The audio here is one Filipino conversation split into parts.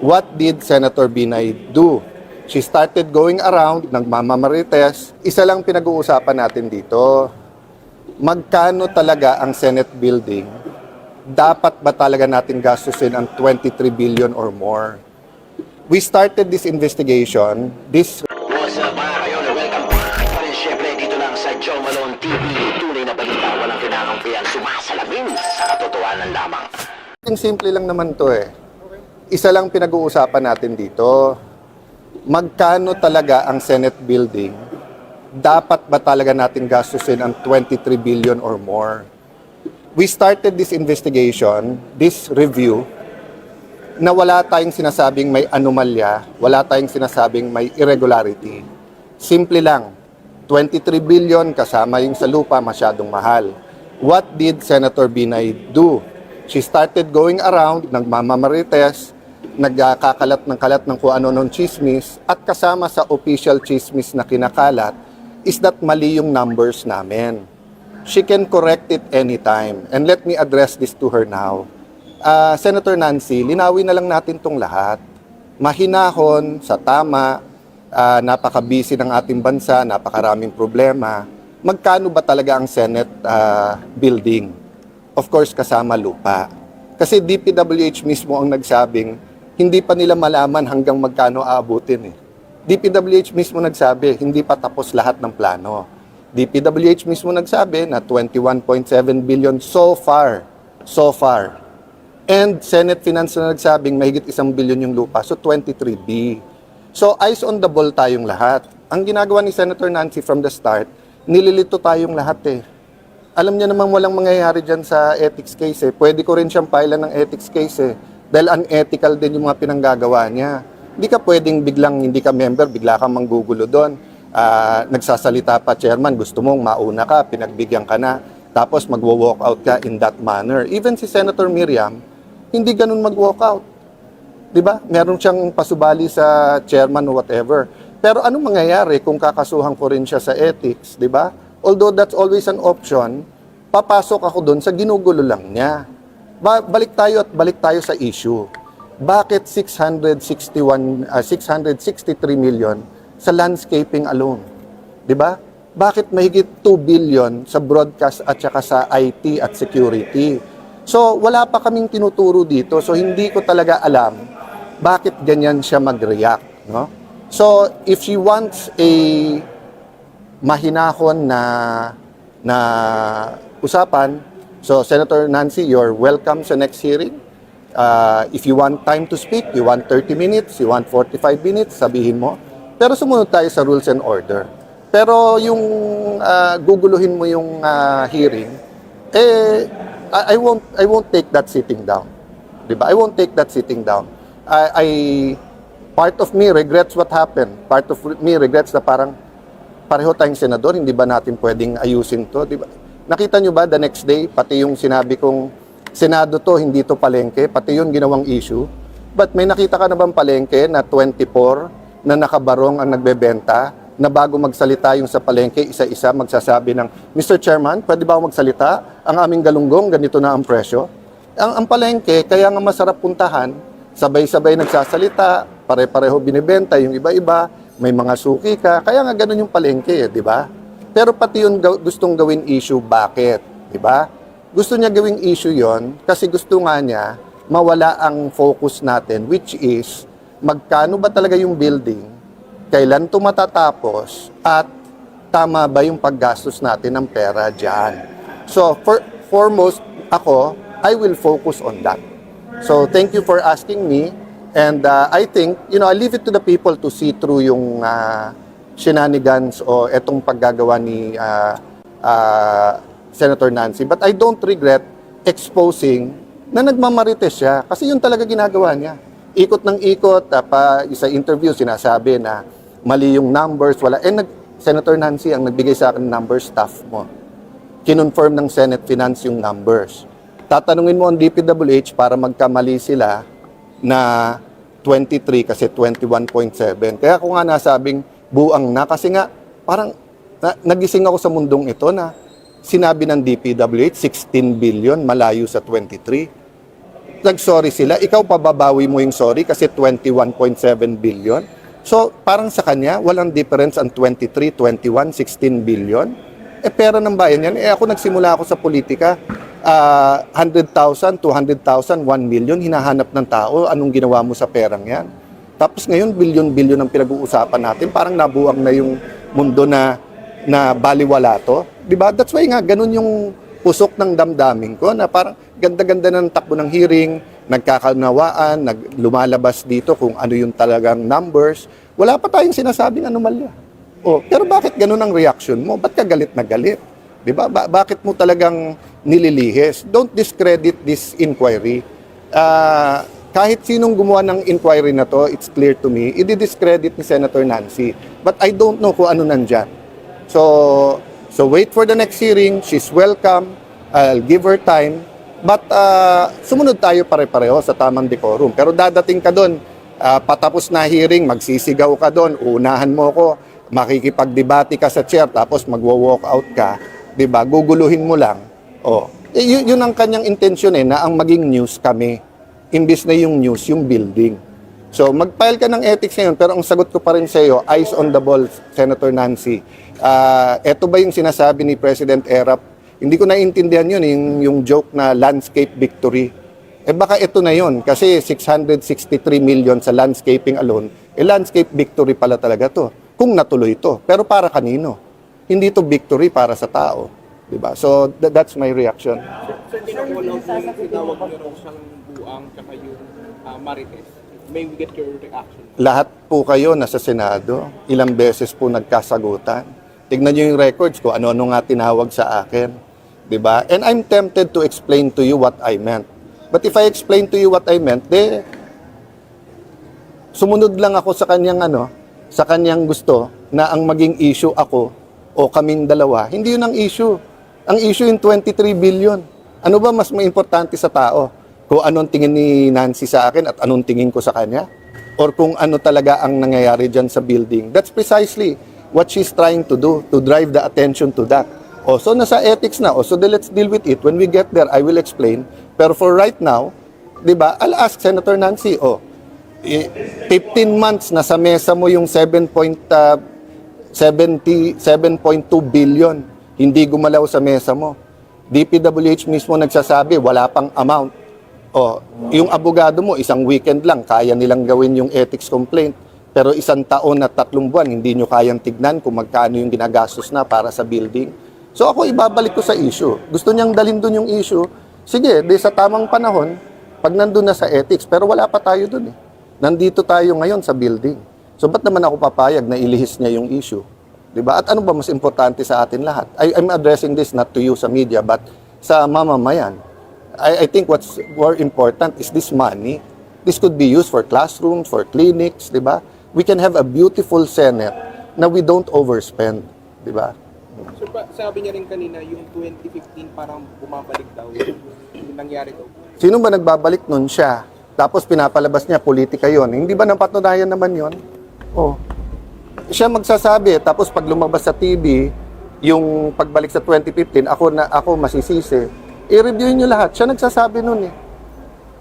What did Senator Binay do? She started going around, nagmamamarites. Isa lang pinag-uusapan natin dito. Magkano talaga ang Senate building? Dapat ba talaga natin gastusin ang 23 billion or more? We started this investigation, this What's up mga kayon? Welcome back pa rin syempre dito lang sa Joe Malone TV. Tunay na balita, walang kinakampihan, sumasalamin sa katotohanan lamang. Ang simple lang naman to eh. Isa lang pinag-uusapan natin dito. Magkano talaga ang Senate building? Dapat ba talaga natin gastusin ang 23 billion or more? We started this investigation, this review, na wala tayong sinasabing may anomalya, wala tayong sinasabing may irregularity. Simple lang, 23 billion kasama yung sa lupa masyadong mahal. What did Senator Binay do? She started going around, nagmamamarites, nagkakalat ng kalat ng kung ano chismis, at kasama sa official chismis na kinakalat is that mali yung numbers namin. She can correct it anytime. And let me address this to her now. Ah, Senator Nancy, linawin na lang natin tong lahat. Mahinahon, sa tama, ah, napaka-busy ng ating bansa, napakaraming problema. Magkano ba talaga ang Senate ah, building? Of course, kasama lupa. Kasi DPWH mismo ang nagsabing, hindi pa nila malaman hanggang magkano aabutin eh. DPWH mismo nagsabi, hindi pa tapos lahat ng plano. DPWH mismo nagsabi na 21.7 billion so far. So far. And Senate Finance na nagsabing mahigit isang bilyon yung lupa. So 23B. So eyes on the ball tayong lahat. Ang ginagawa ni Senator Nancy from the start, nililito tayong lahat eh. Alam niya naman walang mangyayari dyan sa ethics case eh. Pwede ko rin siyang pailan ng ethics case eh. Dahil unethical din yung mga pinanggagawa niya. Hindi ka pwedeng biglang hindi ka member, bigla kang manggugulo doon. Ah, nagsasalita pa, chairman, gusto mong mauna ka, pinagbigyan ka na, tapos magwo-walk out ka in that manner. Even si Senator Miriam, hindi ganun mag-walk out. 'Di ba? Meron siyang pasubali sa chairman or whatever. Pero anong mangyayari kung kakasuhan ko rin siya sa ethics, 'di ba? Although that's always an option, papasok ako doon sa ginugulo lang niya. Ba- balik tayo at balik tayo sa issue. Bakit 661 ah, 663 million sa landscaping alone? 'Di ba? Bakit mahigit 2 billion sa broadcast at saka sa IT at security? So, wala pa kaming tinuturo dito. So, hindi ko talaga alam bakit ganyan siya mag-react. No? So, if she wants a mahinahon na na usapan, so Senator Nancy, you're welcome sa next hearing. Uh, if you want time to speak, you want 30 minutes, you want 45 minutes, sabihin mo. Pero sumunod tayo sa rules and order. Pero yung uh, guguluhin mo yung uh, hearing, eh, I, I won't I won't take that sitting down. 'Di ba? I won't take that sitting down. I, I part of me regrets what happened. Part of me regrets na parang pareho tayong senador, hindi ba natin pwedeng ayusin 'to, 'di ba? Nakita nyo ba the next day pati yung sinabi kong Senado to, hindi to palengke, pati yun ginawang issue. But may nakita ka na bang palengke na 24 na nakabarong ang nagbebenta na bago magsalita yung sa palengke, isa-isa magsasabi ng, Mr. Chairman, pwede ba magsalita? Ang aming galunggong, ganito na ang presyo. Ang, ang palengke, kaya nga masarap puntahan, sabay-sabay nagsasalita, pare-pareho binibenta, yung iba-iba, may mga suki ka, kaya nga ganun yung palengke, eh, di ba? Pero pati yun gustong gawin issue, bakit? Ba? Gusto niya gawing issue yon kasi gusto nga niya mawala ang focus natin, which is magkano ba talaga yung building, kailan ito matatapos, at tama ba yung paggastos natin ng pera dyan. So, for, foremost, ako, I will focus on that. So, thank you for asking me. And uh, I think, you know, I leave it to the people to see through yung uh, shenanigans o etong paggagawa ni uh, uh, Senator Nancy. But I don't regret exposing na nagmamarites siya kasi yun talaga ginagawa niya. Ikot ng ikot, uh, pa, sa interview sinasabi na mali yung numbers, wala. Eh, nag, Senator Nancy ang nagbigay sa akin numbers, staff mo. Kinonfirm ng Senate Finance yung numbers. Tatanungin mo ang DPWH para magkamali sila na 23 kasi 21.7. Kaya ako nga nasabing buang na kasi nga parang na, nagising ako sa mundong ito na sinabi ng DPWH 16 billion malayo sa 23. nag-sorry sila, ikaw pababawi mo yung sorry kasi 21.7 billion. So, parang sa kanya, walang difference ang 23, 21, 16 billion. Eh, pera ng bayan yan. Eh, ako nagsimula ako sa politika, ah, 100,000, 200,000, 1 million, hinahanap ng tao, anong ginawa mo sa perang yan? Tapos ngayon, bilyon-bilyon ang pinag-uusapan natin. Parang nabuang na yung mundo na na baliwala to. 'Di ba? That's why nga ganun yung pusok ng damdamin ko na parang ganda-ganda ng takbo ng hearing, nagkakanawaan, nag dito kung ano yung talagang numbers. Wala pa tayong sinasabing anomalya. Oh, pero bakit ganun ang reaction mo? Ba't ka galit na galit? 'Di ba? Ba- bakit mo talagang nililihis? Don't discredit this inquiry. Ah, kahit sinong gumawa ng inquiry na to, it's clear to me, i-discredit ni Senator Nancy. But I don't know kung ano nandyan. So, so wait for the next hearing. She's welcome. I'll give her time. But uh, sumunod tayo pare-pareho sa tamang decorum. Pero dadating ka doon, ah, patapos na hearing, magsisigaw ka doon, unahan mo ko, makikipagdebate ka sa chair, tapos magwo-walk out ka, 'di ba? Guguluhin mo lang. Oh. Eh, yun, yun ang kanyang intensyon eh, na ang maging news kami. Imbis na yung news, yung building. So, mag-file ka ng ethics ngayon, pero ang sagot ko pa rin sa iyo, eyes on the ball, Senator Nancy. Ah, eto ba yung sinasabi ni President Erap? Hindi ko naiintindihan yun, yung, yung joke na landscape victory. Eh baka ito na yun, kasi 663 million sa landscaping alone, eh landscape victory pala talaga to, kung natuloy to. Pero para kanino? Hindi to victory para sa tao. Diba? So, tha- that's my reaction. Sir, tinawag mo yung tinawag niyo raw siyang buang tsaka yung ah, marites. May we get your reaction? Lahat po kayo nasa Senado, ilang beses po nagkasagutan. Tignan niyo yung records ko, ano-ano nga tinawag sa akin. ba? And I'm tempted to explain to you what I meant. But if I explain to you what I meant, de sumunod lang ako sa kanyang ano, sa kanyang gusto na ang maging issue ako o kaming dalawa. Hindi yun ang issue. Ang issue yung 23 billion. Ano ba mas may importante sa tao? Kung anong tingin ni Nancy sa akin at anong tingin ko sa kanya? Or kung ano talaga ang nangyayari dyan sa building? That's precisely what she's trying to do, to drive the attention to that. O, so nasa ethics na. O, so then let's deal with it. When we get there, I will explain. Pero for right now, di ba, I'll ask Senator Nancy, oh, eh, 15 months na sa mesa mo yung 7 point, ah, 70 7.2 billion. Hindi gumalaw sa mesa mo. DPWH mismo nagsasabi, wala pang amount. O, yung abogado mo, isang weekend lang, kaya nilang gawin yung ethics complaint. Pero isang taon at tatlong buwan, hindi nyo kayang tignan kung magkano yung ginagastos na para sa building. So ako ibabalik ko sa issue. Gusto niyang dalhin doon yung issue. Sige, di sa tamang panahon, pag nandun na sa ethics, pero wala pa tayo doon eh. Nandito tayo ngayon sa building. So ba't naman ako papayag na ilihis niya yung issue? 'Di ba? At ano ba mas importante sa atin lahat? I, I'm addressing this not to you sa media, but sa mamamayan. I, I think what's more important is this money. This could be used for classrooms, for clinics, 'di ba? We can have a beautiful Senate na we don't overspend, 'di ba? Pa, sabi niya rin kanina, yung 2015 parang bumabalik daw yung, yung nangyari daw. Sino ba nagbabalik nun siya? Tapos pinapalabas niya, politika yon. Hindi ba napatunayan naman yon? Oh. Siya magsasabi, tapos pag lumabas sa TV, yung pagbalik sa 2015, ako na ako masisisi. I-review niyo lahat. Siya nagsasabi nun eh.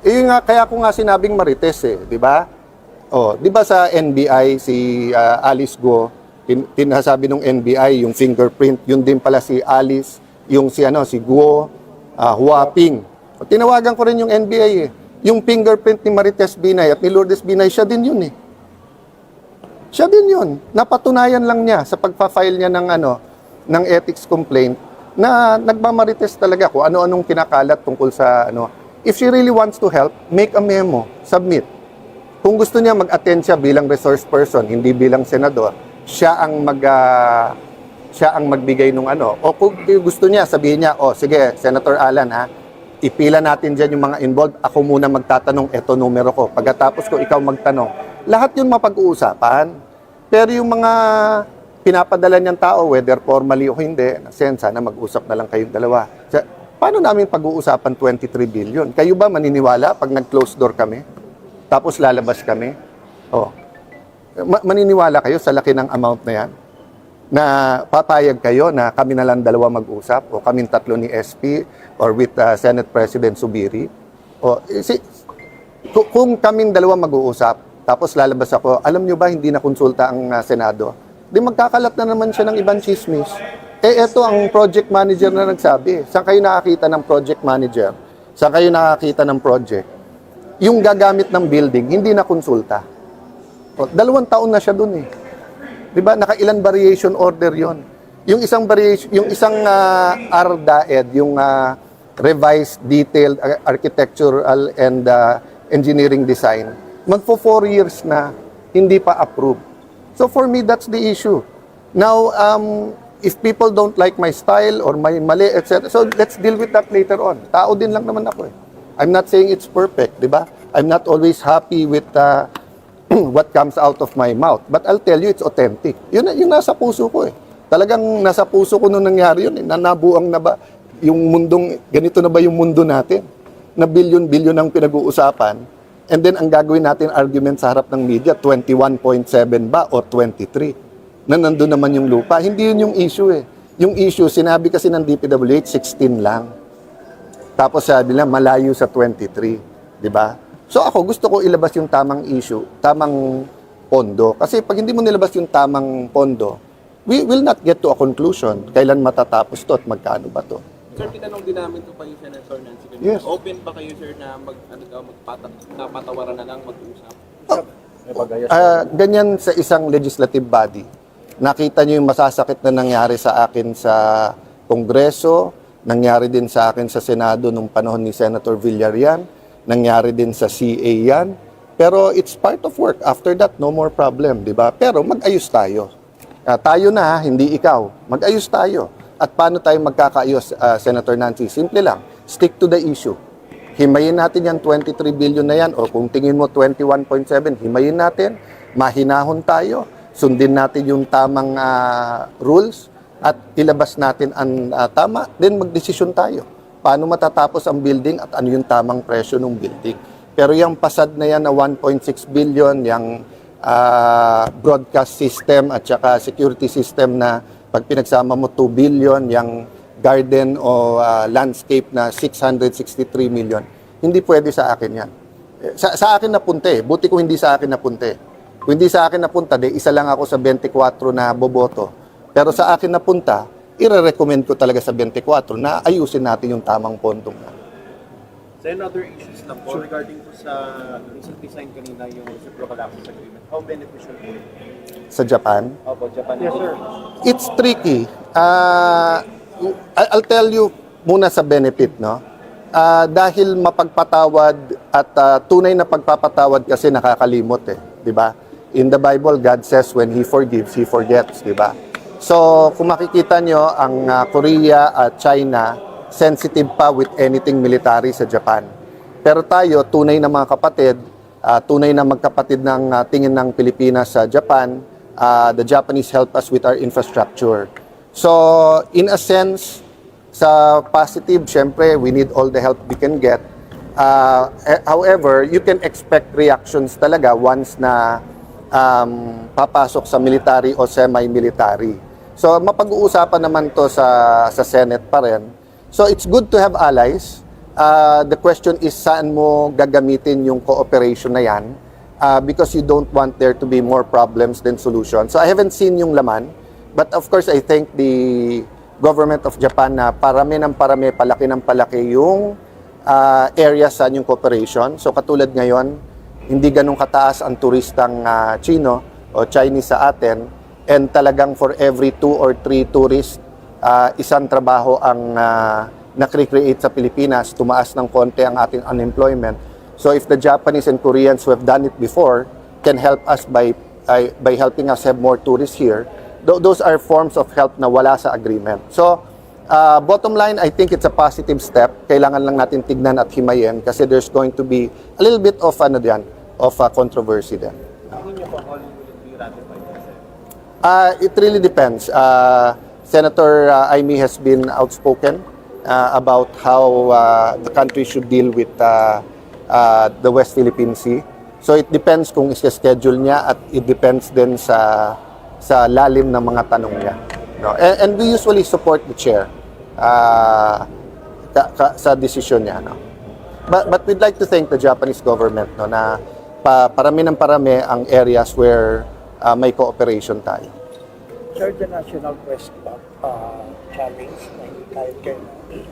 Eh nga, kaya ko nga sinabing marites eh, di ba? Oh, di ba sa NBI si ah, Alice Go, tin tinasabi ng NBI yung fingerprint, yun din pala si Alice, yung si ano si Guo, ah, Huaping. O, Tinawagan ko rin yung NBI eh. Yung fingerprint ni Marites Binay at ni Lourdes Binay, siya din yun eh. Siya din yun. Napatunayan lang niya sa pagpa-file niya ng ano, ng ethics complaint na nagmamarites talaga kung ano-anong kinakalat tungkol sa ano. If she really wants to help, make a memo, submit. Kung gusto niya mag-attend siya bilang resource person, hindi bilang senador, siya ang mag ah, siya ang magbigay nung ano. O kung gusto niya, sabihin niya, oh sige, Senator Alan ha, ipila natin dyan yung mga involved. Ako muna magtatanong, eto numero ko. Pagkatapos ko, ikaw magtanong. Lahat yun mapag-uusapan. Pero yung mga pinapadala niyang tao, whether formally o hindi, sen, sana mag-usap na lang kayong dalawa. Sa- Paano namin pag-uusapan 23 billion? Kayo ba maniniwala pag nag-close door kami? Tapos lalabas kami? Oh. Ma- maniniwala kayo sa laki ng amount na yan? Na papayag kayo na kami na lang dalawa mag-usap o kami tatlo ni SP or with uh, Senate President Subiri? O, eh, si, ku- kung kaming dalawa mag-uusap, tapos lalabas ako, alam nyo ba hindi na konsulta ang ah, Senado? Di magkakalat na naman siya ng ibang chismis. Eh, eto ang project manager na nagsabi. Saan kayo nakakita ng project manager? Saan kayo nakakita ng project? Yung gagamit ng building, hindi na konsulta. O, dalawang taon na siya dun eh. 'Di ba? Nakailan variation order 'yon. Yung isang variation, yung isang ah, RDAED, yung ah, revised detailed ar- architectural and ah, engineering design, magfo four years na hindi pa approved. So for me that's the issue. Now um if people don't like my style or my mali etc. So let's deal with that later on. Tao din lang naman ako eh. I'm not saying it's perfect, 'di ba? I'm not always happy with ah, what comes out of my mouth. But I'll tell you, it's authentic. Yun, yung nasa puso ko eh. Talagang nasa puso ko nung nangyari yun eh. Nanabuang na ba yung mundong, ganito na ba yung mundo natin? Na bilyon-bilyon ang pinag-uusapan. And then ang gagawin natin argument sa harap ng media, 21.7 ba or 23? Na nandun naman yung lupa. Hindi yun yung issue eh. Yung issue, sinabi kasi ng DPWH, 16 lang. Tapos sabi nila, malayo sa 23. Di ba? So ako, gusto ko ilabas yung tamang issue, tamang pondo. Kasi pag hindi mo nilabas yung tamang pondo, we will not get to a conclusion. Kailan matatapos to at magkano ba to? Sir, tinanong din namin to kayo, Senator Nancy. kanina. Yes. Open ba kayo, sir, na mag, ano daw, magpata, napatawaran na lang, mag-usap? Ah, ganyan sa isang legislative body. Nakita niyo yung masasakit na nangyari sa akin sa Kongreso, nangyari din sa akin sa Senado nung panahon ni Senator Villarreal, nangyari din sa CA yan. Pero it's part of work. After that, no more problem, di ba? Pero mag-ayos tayo. Ah, tayo na, ha, hindi ikaw. Mag-ayos tayo. At paano tayo magkakaayos, ah, Senator Nancy? Simple lang. Stick to the issue. Himayin natin yan 23 billion na yan o kung tingin mo 21.7, himayin natin, mahinahon tayo, sundin natin yung tamang ah, rules at ilabas natin ang ah, tama, then magdesisyon tayo. Paano matatapos ang building at ano yung tamang presyo ng building. Pero yung pasad na yan na 1.6 billion, yung ah, broadcast system at saka security system na pag pinagsama mo 2 billion, yung garden o ah, landscape na 663 million. Hindi pwede sa akin yan. Eh, Sa, sa akin napunta eh. Buti kung hindi sa akin napunta eh. Kung hindi sa akin napunta, de, isa lang ako sa 24 na boboto. Pero sa akin napunta, ire-recommend ko talaga sa 24 na ayusin natin yung tamang pondong na. Sa other issues lang po regarding po sa sa design kanina yung reciprocal access agreement, how beneficial po ito? Sa Japan, Opo, Japan yes, sir. it's tricky. I- I'll tell you muna sa benefit, no? Ah, dahil mapagpatawad at ah, tunay na pagpapatawad kasi nakakalimot eh, 'di ba? In the Bible, God says when he forgives, he forgets, 'di ba? So, kung makikita nyo, ang ah, Korea at China sensitive pa with anything military sa Japan. Pero tayo, tunay na mga kapatid, ah, tunay na magkapatid ng ah, tingin ng Pilipinas sa Japan, ah, the Japanese help us with our infrastructure. So, in a sense, sa positive, syempre, we need all the help we can get. Uh, however, you can expect reactions talaga once na um, papasok sa military o semi-military. So, mapag-uusapan naman to sa, sa Senate pa rin. So, it's good to have allies. Uh, the question is, saan mo gagamitin yung cooperation na yan? Uh, because you don't want there to be more problems than solutions. So, I haven't seen yung laman. But of course, I thank the government of Japan na parami ng parami, palaki ng palaki yung uh, area sa yung cooperation. So katulad ngayon, hindi ganun kataas ang turistang uh, Chino o Chinese sa atin and talagang for every two or three tourists, uh, isang trabaho ang uh, nakrecreate sa Pilipinas, tumaas ng konti ang ating unemployment. So if the Japanese and Koreans who have done it before can help us by by, by helping us have more tourists here, Tho- those are forms of help na wala sa agreement. So, uh, bottom line, I think it's a positive step. Kailangan lang natin tignan at himayin kasi there's going to be a little bit of ano diyan, of uh, controversy sir? Uh, it really depends. Uh, Senator uh, Aimee has been outspoken uh, about how uh, the country should deal with uh, uh, the West Philippine Sea. So it depends kung isa-schedule niya at it depends din sa sa lalim ng mga tanong niya. No? And, and we usually support the chair uh, ka- ka- sa desisyon niya. No? But, but we'd like to thank the Japanese government no, na pa, parami ng parami ang areas where uh, may cooperation tayo. Sir, the National Quest uh, Challenge na hindi kaya kayo.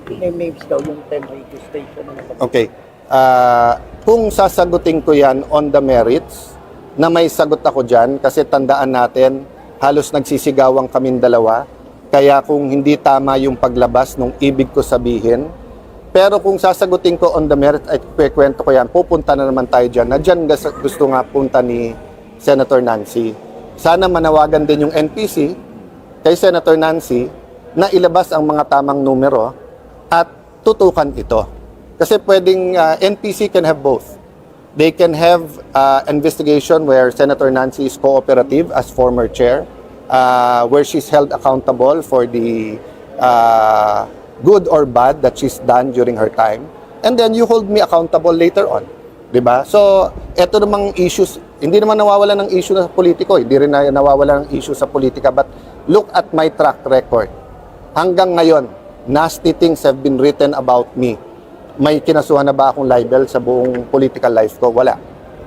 Name-names daw yung 10 radio station Okay. Ah, kung sasagutin ko yan on the merits, na may sagot ako dyan, kasi tandaan natin, halos nagsisigawan kaming dalawa. Kaya kung hindi tama yung paglabas nung ibig ko sabihin, pero kung sasagutin ko on the merit, ay kwento ko yan, pupunta na naman tayo dyan, na dyan gusto nga punta ni Senator Nancy. Sana manawagan din yung NPC kay Senator Nancy na ilabas ang mga tamang numero at tutukan ito. Kasi pwedeng uh, NPC can have both. They can have uh, investigation where Senator Nancy is cooperative as former chair, uh, where she's held accountable for the uh, good or bad that she's done during her time. And then you hold me accountable later on. 'Di ba? So, eto namang issues, hindi naman nawawala ng issue na sa politiko, hindi rin na nawawala ng issue sa politika, but look at my track record. Hanggang ngayon, nasty things have been written about me. May kinasuhan na ba akong libel sa buong political life ko? Wala.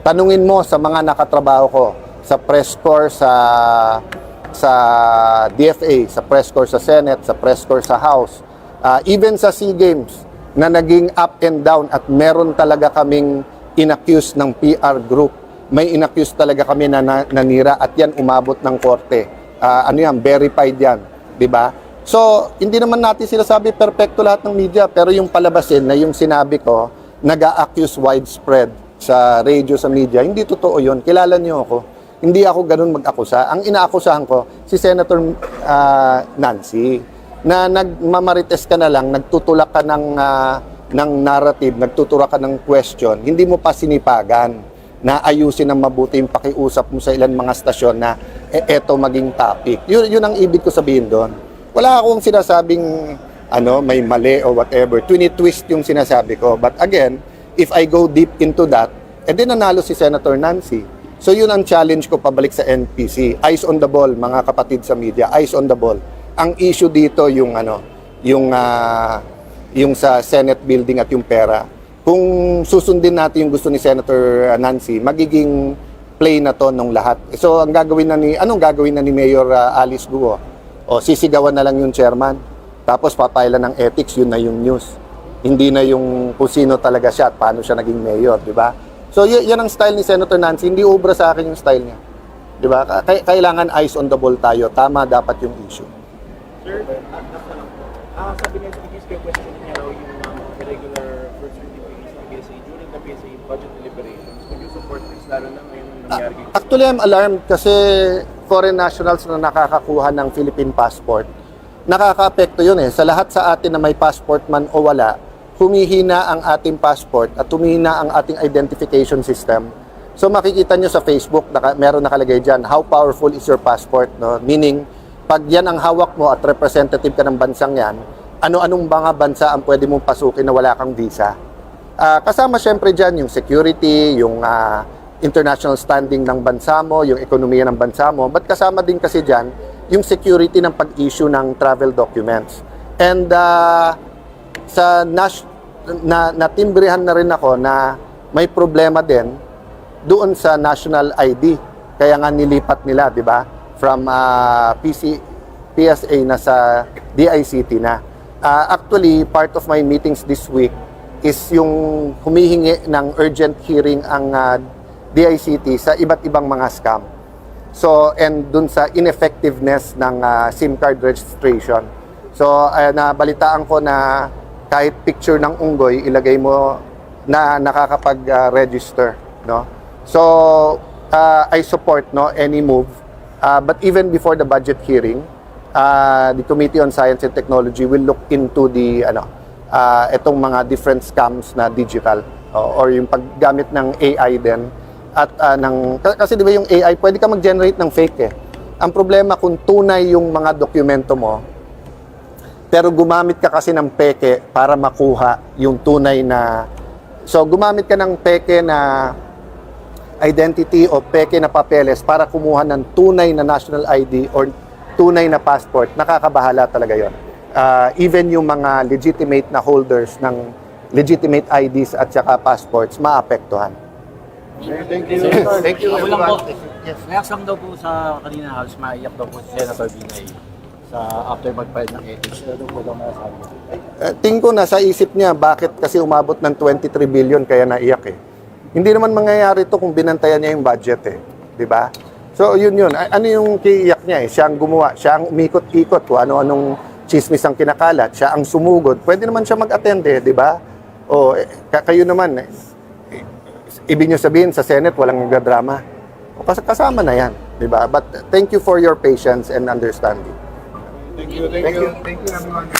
Tanungin mo sa mga nakatrabaho ko sa press corps sa sa DFA, sa press corps sa Senate, sa press corps sa House, uh, even sa SEA Games na naging up and down at meron talaga kaming inaccuse ng PR group. May inaccuse talaga kami na, na nanira at yan umabot ng korte. Ah, ano yan, verified yan, 'di ba? So, hindi naman natin sinasabi perfecto lahat ng media, pero yung palabasin na yung sinabi ko, nag-accuse widespread sa radio, sa media, hindi totoo yun. Kilala niyo ako. Hindi ako ganun mag-akusa. Ang inaakusahan ko, si Senator ah, Nancy, na nagmamarites ka na lang, nagtutulak ka ng, ah, ng narrative, nagtutulak ka ng question, hindi mo pa sinipagan na ayusin ng mabuti yung pakiusap mo sa ilan mga stasyon na e, eto maging topic. Yun, yun ang ibig ko sabihin doon. Wala akong sinasabing ano, may mali or whatever. Twini-twist yung sinasabi ko. But again, if I go deep into that, edi nanalo si Senator Nancy. So yun ang challenge ko pabalik sa NPC. Eyes on the ball, mga kapatid sa media. Eyes on the ball. Ang issue dito yung ano, yung ah, yung sa Senate building at yung pera. Kung susundin natin yung gusto ni Senator Nancy, magiging play na to nung lahat. So ang gagawin na ni anong gagawin na ni Mayor ah, Alice Guo? O sisigawan na lang yung chairman. Tapos papailan ng ethics, yun na yung news. Hindi na yung kung sino talaga siya at paano siya naging mayor, di ba? So y- yan ang style ni Senator Nancy, hindi ubra sa akin yung style niya. Di ba? Ka- kailangan eyes on the ball tayo. Tama dapat yung issue. Sir. Ah, sabi niya sa question niya raw yung um, irregular birth certificates ng PSA during the PSA budget deliberations. Would you support this lalo na ngayon nangyari kay Actually, I'm alarmed kasi foreign nationals na nakakakuha ng Philippine passport, nakaka-apekto yun eh. Sa lahat sa atin na may passport man o wala, humihina ang ating passport at humihina ang ating identification system. So makikita nyo sa Facebook, naka, meron nakalagay dyan, how powerful is your passport? No? Meaning, pag yan ang hawak mo at representative ka ng bansang yan, ano-anong mga bansa ang pwede mong pasukin na wala kang visa? Ah, kasama syempre dyan yung security, yung ah, international standing ng bansa mo, yung ekonomiya ng bansa mo, but kasama din kasi dyan yung security ng pag-issue ng travel documents. And ah, sa nas- na natimbrihan na rin ako na may problema din doon sa national ID. Kaya nga nilipat nila, di ba? From ah, PC, PSA na sa DICT na. Ah, actually, part of my meetings this week is yung humihingi ng urgent hearing ang ah, DICT sa iba't ibang mga scam. So, and dun sa ineffectiveness ng ah, SIM card registration. So, uh, nabalitaan ko na kahit picture ng unggoy, ilagay mo na nakakapag-register, no? So, uh, I support no any move. Uh, but even before the budget hearing, uh, the Committee on Science and Technology will look into the ano, uh, itong mga different scams na digital o- or yung paggamit ng AI din at uh, ng ka- kasi di ba yung AI pwede ka mag-generate ng fake eh. Ang problema kung tunay yung mga dokumento mo, pero gumamit ka kasi ng peke para makuha yung tunay na So gumamit ka ng peke na identity o peke na papeles para kumuha ng tunay na national ID or tunay na passport, nakakabahala talaga yon. even yung mga legitimate na holders ng legitimate IDs at saka passports maapektuhan. Thank you. Thank you, Ako lang po. everyone. Reaction daw po sa kanina house, maiyak daw po si Senator Binay sa after mag-file ng ethics. Ano po daw masasabi? Eh, tingin ko nasa isip niya bakit kasi umabot ng 23 billion kaya naiyak eh. Hindi naman mangyayari to kung binantayan niya yung budget eh. Di ba? So yun yun. Ano yung kiiyak niya eh? Siya ang gumawa. Siya ang umikot-ikot kung ano-anong chismis ang kinakalat. Siya ang sumugod. Pwede naman siya mag-attend eh. Di ba? O eh, ka- kayo naman eh. Ibig niyo sabihin sa Senate walang nagdadrama. Kasama na yan. Di ba? But thank you for your patience and understanding. Thank you. Thank you. Thank you, everyone.